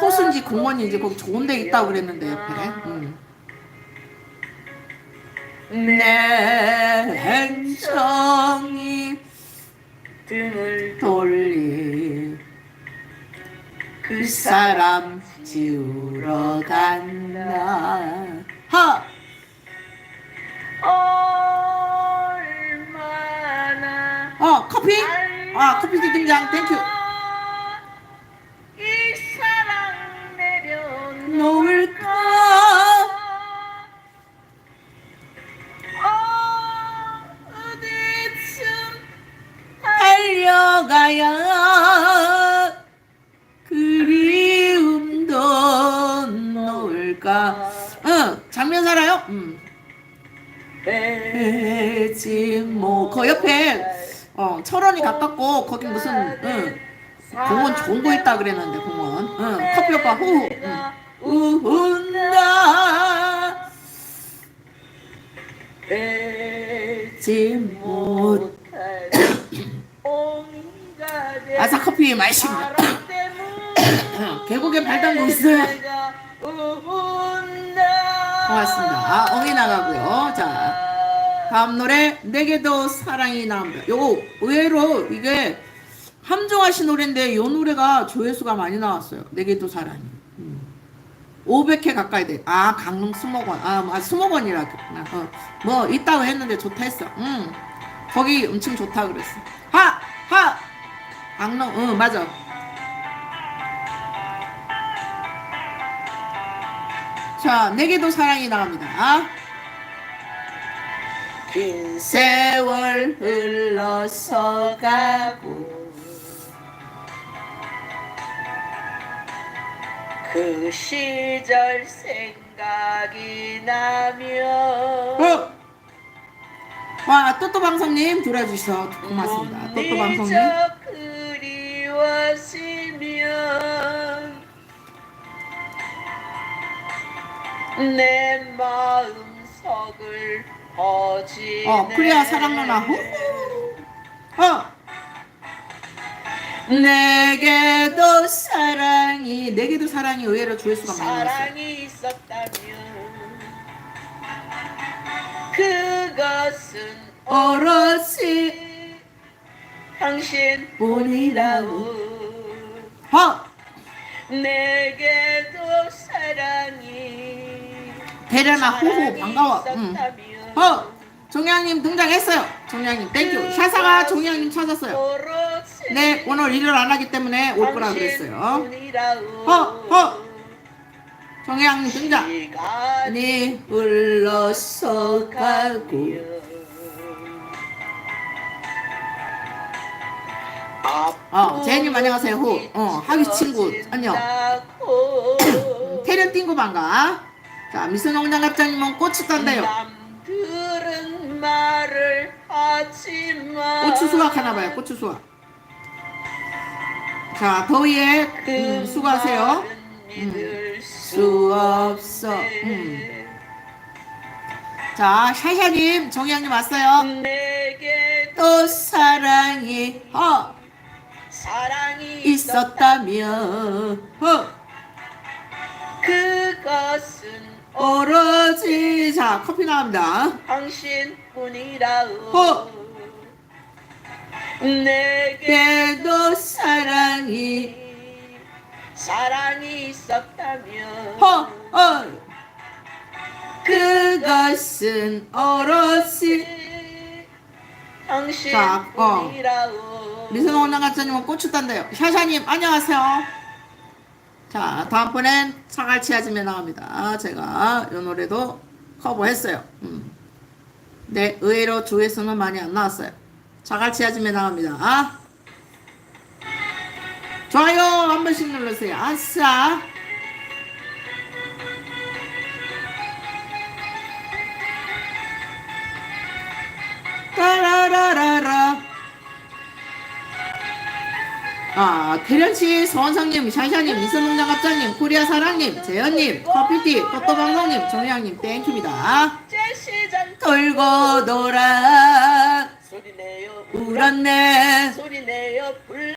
호수인지 공원인지 거기 좋은 데 있다고 그랬는데 옆에. 음. 내 행성이 등을 돌리 그 사람 지우러 간다. 하! 얼마나 어, 커피? 아, 커피 등장. 땡큐. 달려가야 그리움도 놓을까? 응, 장면 살아요? 음. 배지 뭐, 그 옆에, 어, 철원이 가깝고, 거기 무슨, 응, 공원 좋은 거 있다 그랬는데, 공원. 응, 커피 오빠 호흡. 응. 우운다. 배지 못. 아사 커피 마십니다. 계곡에 발 담고 있어요. 고맙습니다. 아, 엉이 나가고요. 자, 다음 노래 내게도 사랑이 나옵니다. 요거 의외로 이게 함정아 씨 노래인데 요 노래가 조회수가 많이 나왔어요. 내게도 사랑이. 음. 500회 가까이 돼. 아 강릉 수목원. 아, 아 수목원이라. 어. 뭐 있다고 했는데 좋다 했어. 음. 거기 엄청 좋다 그랬어. 강릉 응 맞아. 자, 내게도 사랑이 나갑니다. 긴 세월 흘러서 가고 그 시절 생각이 나면 어! 와 또또 방송님 들어주셔서 고맙습니다. 또또 방송님 그리웠으면 내 마음속을 어지네 어 코리아 사랑 누나? 후 어. 내게도 사랑이 내게도 사랑이 의외로 조회수가 많이 나왔어요. 사랑이 있었다면 그것은 오롯이 당신 뿐이라고 어 내게도 사랑이 대련아 호호 반가워. 응. 있었다면 어 종양님 등장했어요. 종양님 땡큐. 샤사가 종양님 찾았어요. 네 오늘 일을 안 하기 때문에 올 거라 그랬어요. 당신뿐이라고 어, 어. 종양님 등장. 네 흘러서 가고 어, 제이님 안녕하세요. 호. 어, 하위 친구. 안녕. 태련 띵구 반가. 자, 미선홍 장 갑자님은 고추 딴대요. 남들은 말을 하지만 고추 수확하나 봐요. 고추 수확. 자, 더위에 음, 수고하세요. 믿을 수 없어. 음. 자, 샤샤님, 정희양님 왔어요. 내게 또 사랑이 어, 사랑이 있었다면. 어, 그것은 오로지. 자 커피 나옵니다. 당신뿐이라고. 어. 내게 내도 사랑이 사랑이 있었다면. 어, 어, 그것은 오 롯이 자, 어. 당신뿐이라고 미선홍 장갑사님은 고추 딴대요. 샤샤님 안녕하세요. 자 다음번엔 사갈치 아줌에 나옵니다. 제가 이 노래도 커버했어요. 음. 네 의외로 조회수는 많이 안 나왔어요. 자갈치 아줌에 나옵니다. 좋아요 한 번씩 눌러주세요. 아싸. 아, 태련씨, 서원상님, 샤샤님, 이선농장 갑자님, 코리아 사랑님, 재현님, 커피티, 또또방송님, 정혜양님, 땡큐입니다. 돌고 돌아 울었네.